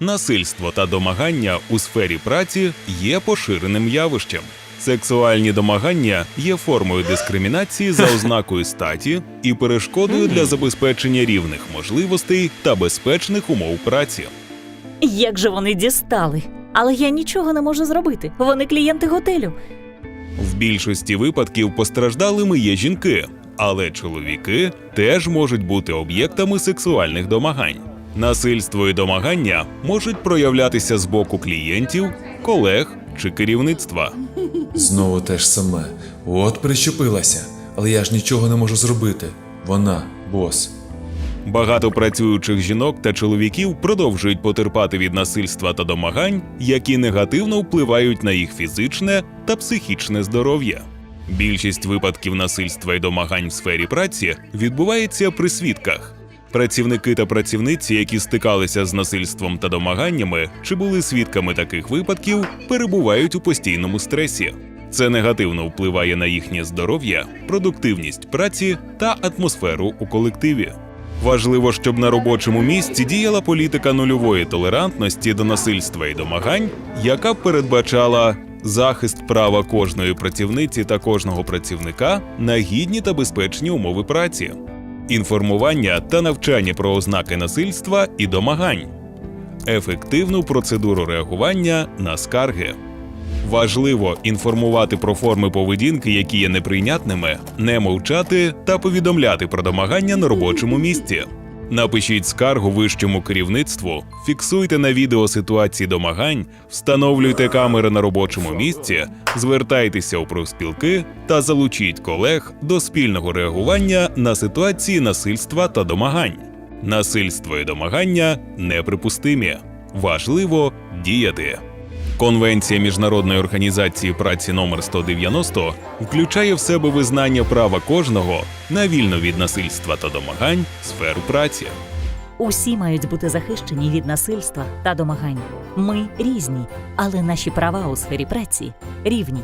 Насильство та домагання у сфері праці є поширеним явищем. Сексуальні домагання є формою дискримінації за ознакою статі і перешкодою для забезпечення рівних можливостей та безпечних умов праці. Як же вони дістали? Але я нічого не можу зробити. Вони клієнти готелю. В більшості випадків постраждалими є жінки, але чоловіки теж можуть бути об'єктами сексуальних домагань. Насильство і домагання можуть проявлятися з боку клієнтів, колег чи керівництва. Знову те ж саме. От прищепилася. Але я ж нічого не можу зробити. Вона, бос. Багато працюючих жінок та чоловіків продовжують потерпати від насильства та домагань, які негативно впливають на їх фізичне та психічне здоров'я. Більшість випадків насильства і домагань в сфері праці відбувається при свідках. Працівники та працівниці, які стикалися з насильством та домаганнями, чи були свідками таких випадків, перебувають у постійному стресі. Це негативно впливає на їхнє здоров'я, продуктивність праці та атмосферу у колективі. Важливо, щоб на робочому місці діяла політика нульової толерантності до насильства і домагань, яка передбачала захист права кожної працівниці та кожного працівника на гідні та безпечні умови праці, інформування та навчання про ознаки насильства і домагань, ефективну процедуру реагування на скарги. Важливо інформувати про форми поведінки, які є неприйнятними, не мовчати та повідомляти про домагання на робочому місці. Напишіть скаргу вищому керівництву, фіксуйте на відео ситуації домагань, встановлюйте камери на робочому місці, звертайтеся у профспілки та залучіть колег до спільного реагування на ситуації насильства та домагань. Насильство і домагання неприпустимі. Важливо діяти. Конвенція Міжнародної організації праці номер 190 включає в себе визнання права кожного на вільну від насильства та домагань сферу праці. Усі мають бути захищені від насильства та домагань. Ми різні, але наші права у сфері праці рівні.